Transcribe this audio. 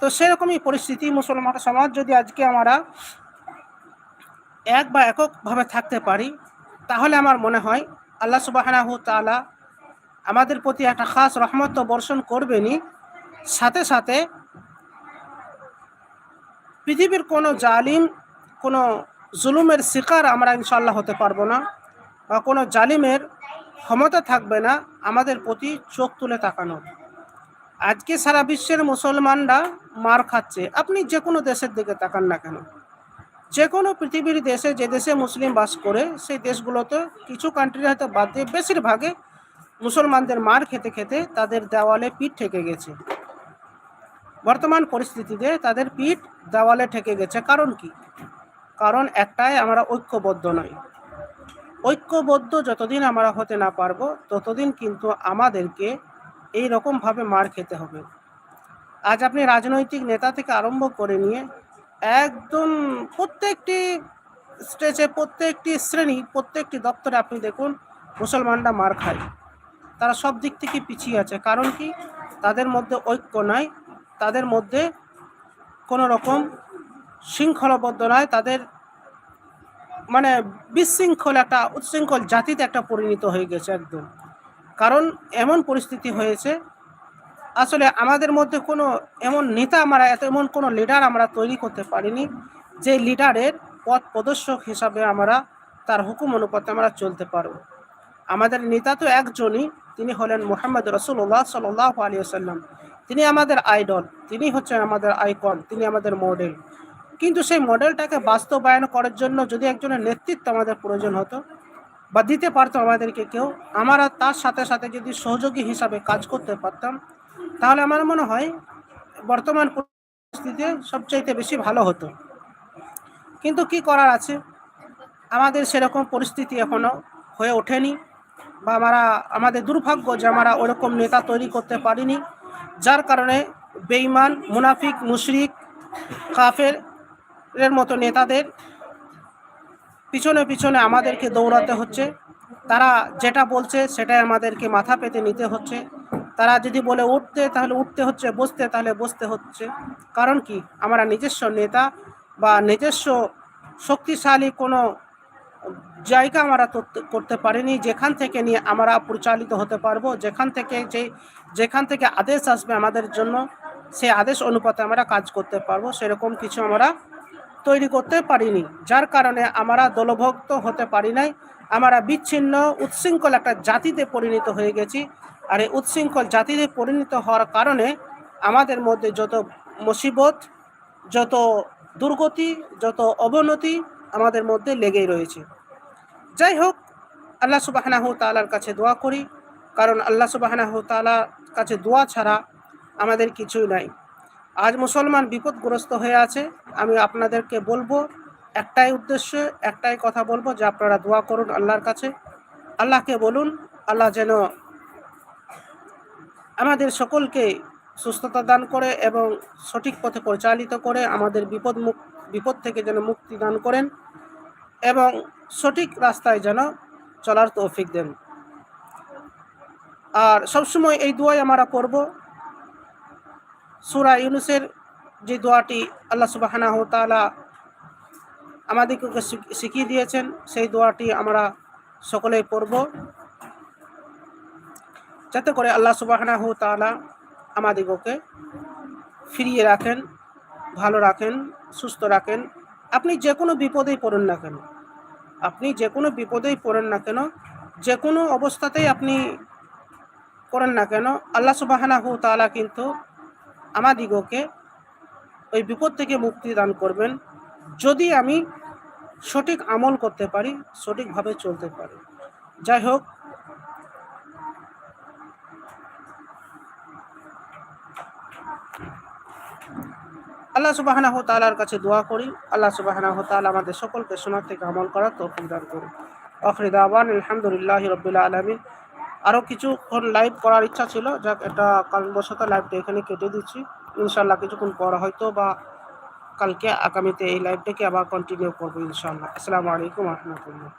তো সেরকমই পরিস্থিতি মুসলমান সমাজ যদি আজকে আমরা এক বা এককভাবে থাকতে পারি, তাহলে আমার মনে হয় আল্লাহ সুবাহানাহু তালা আমাদের প্রতি একটা খাস রহমত তো বর্ষণ করবেনই। সাথে সাথে পৃথিবীর কোনো জালিম, কোনো জুলুমের শিকার আমরা ইনশাল্লাহ হতে পারব না বা কোনো জালিমের ক্ষমতা থাকবে না আমাদের প্রতি চোখ তুলে তাকানোর। আজকে সারা বিশ্বের মুসলমানরা মার খাচ্ছে। আপনি যে কোনো দেশের দিকে তাকান না কেন। যে কোনো পৃথিবীর দেশে, যে দেশে মুসলিম বাস করে, সেই দেশগুলোতে কিছু কান্ট্রি হয়তো বাদ দিয়ে বেশিরভাগে মুসলমানদের মার খেতে খেতে তাদের দেওয়ালে পিঠ ঠেকে গেছে। বর্তমান পরিস্থিতিতে তাদের পিঠ দেওয়ালে ঠেকে গেছে। কারণ কি? কারণ একটাই আমরা ঐক্যবদ্ধ নই। ঐক্যবদ্ধ যতদিন আমরা হতে না পারব, ততদিন কিন্তু আমাদেরকে এই রকমভাবে মার খেতে হবে। আজ আপনি রাজনৈতিক নেতা থেকে আরম্ভ করে নিয়ে একদম প্রত্যেকটি স্টেজে প্রত্যেকটি শ্রেণি, প্রত্যেকটি দপ্তরে আপনি দেখুন মুসলমানরা মার খায়। তারা সব দিক থেকে পিছিয়ে আছে। কারণ কি? তাদের মধ্যে ঐক্য নাই। তাদের মধ্যে কোনো রকম শৃঙ্খলাবদ্ধ নয় তাদের মানে বিশৃঙ্খল একটা, উচ্ছৃঙ্খল জাতিতে একটা পরিণত হয়ে গেছে একদম। কারণ এমন পরিস্থিতি হয়েছে। আসলে আমাদের মধ্যে কোনো এমন নেতা আমরা এত এমন কোনো লিডার আমরা তৈরি করতে পারিনি, যে লিডারের পথ প্রদর্শক হিসাবে আমরা, তার হুকুম অনুপাতে আমরা চলতে পারব। আমাদের নেতা তো একজনই, তিনি হলেন মোহাম্মদ রসুল্লাহ সাল্লাহ আলী আসাল্লাম তিনি আমাদের আইডল, তিনি হচ্ছেন আমাদের আইকন, তিনি আমাদের মডেল কিন্তু সেই মডেলটাকে বাস্তবায়ন করার জন্য যদি একজনের নেতৃত্ব আমাদের প্রয়োজন হতো বা দিতে পারতো আমাদেরকে কেউ, আমরা তার সাথে সাথে যদি সহযোগী হিসাবে কাজ করতে পারতাম, তাহলে আমার মনে হয় বর্তমান পরিস্থিতিতে সবচাইতে বেশি ভালো হতো। কিন্তু কি করার আছে? আমাদের সেরকম পরিস্থিতি এখনও হয়ে ওঠেনি বা আমরা, আমাদের দুর্ভাগ্য যে আমরা ওরকম নেতা তৈরি করতে পারিনি, যার কারণে বেইমান মুনাফিক, মুশরিক, কাফের এর মতো নেতাদের পিছনে পিছনে আমাদেরকে দৌড়াতে হচ্ছে। তারা যেটা বলছে সেটাই আমাদেরকে মাথা পেতে নিতে হচ্ছে। তারা যদি বলে উঠতে, তাহলে উঠতে হচ্ছে, বসতে, তাহলে বসতে হচ্ছে। কারণ কি? আমরা নিজস্ব নেতা বা নিজস্ব শক্তিশালী কোনো জায়গা আমরা করতে পারিনি। যেখান থেকে নিয়ে আমরা পরিচালিত হতে পারব, যেখান থেকে যে, যেখান থেকে আদেশ আসবে আমাদের জন্য সেই আদেশ অনুপাতে আমরা কাজ করতে পারব। সেরকম কিছু আমরা তৈরি করতে পারিনি, যার কারণে আমরা দলভক্ত হতে পারি নাই। আমরা বিচ্ছিন্ন, উচ্ছৃঙ্খল একটা জাতিতে পরিণত হয়ে গেছি। আর এই উচ্ছৃঙ্খল জাতিতে পরিণত হওয়ার কারণে আমাদের মধ্যে যত মুসিবত, যত দুর্গতি, যত অবনতি আমাদের মধ্যে লেগেই রয়েছে। যাই হোক, আল্লাহ সুবাহানাহ তালার কাছে দোয়া করি, কারণ আল্লাহ সুবাহানাহ তালার কাছে দোয়া ছাড়া আমাদের কিছুই নাই। আজ মুসলমান বিপদগ্রস্ত হয়ে আছে। আমি আপনাদেরকে বলব, একটাই উদ্দেশ্যে, একটাই কথা বলব, যে আপনারা দোয়া করুন আল্লাহর কাছে। আল্লাহকে বলুন, আল্লাহ যেন আমাদের সকলকে সুস্থতা দান করে এবং সঠিক পথে পরিচালিত করে আমাদের বিপদ মুখ বিপদ থেকে যেন মুক্তি দান করেন এবং সঠিক রাস্তায় যেন চলার তৌফিক দেন। আর সবসময় এই দোয়াই আমরা করব সুরা ইউনুসের যে দোয়াটি আল্লাহ সুবাহানা তালা আমাদেরকে শিখিয়ে দিয়েছেন, সেই দোয়াটি আমরা সকলেই পড়ব। যাতে করে আল্লাহ সুবাহানা তালা আমাদিগকে ফিরিয়ে রাখেন, ভালো রাখেন, সুস্থ রাখেন। আপনি যে কোনো বিপদেই পড়েন না কেন? আপনি যে কোনো বিপদেই পড়েন না কেন? যে কোনো অবস্থাতেই আপনি করেন না কেন? আল্লাহ সুবাহানা তালা কিন্তু আমাদিগকে ওই বিপদ থেকে মুক্তি দান করবেন। যদি আমি সঠিক আমল করতে পারি, সঠিকভাবে চলতে পারি। যাই হোক। আল্লাহ সুবাহানাহ তালার কাছে দোয়া করি। আল্লাহ সুবাহানাহ তালা আমাদের সকলকে সোনার থেকে আমল করার তৌফিক দান করুন আখরিদ আবান আলহামদুলিল্লাহ রবিল্লা আলমিন। আরও কিছুক্ষণ লাইভ করার ইচ্ছা ছিল। যাক, এটা কারণবশত লাইভটা এখানে কেটে দিচ্ছি। ইনশাল্লাহ কিছুক্ষণ পর হয়তো বা কালকে আগামীতে এই লাইভটাকে আবার কন্টিনিউ করব ইনশাল্লাহ আসসালামু আলাইকুম রহমতুল্লাহ।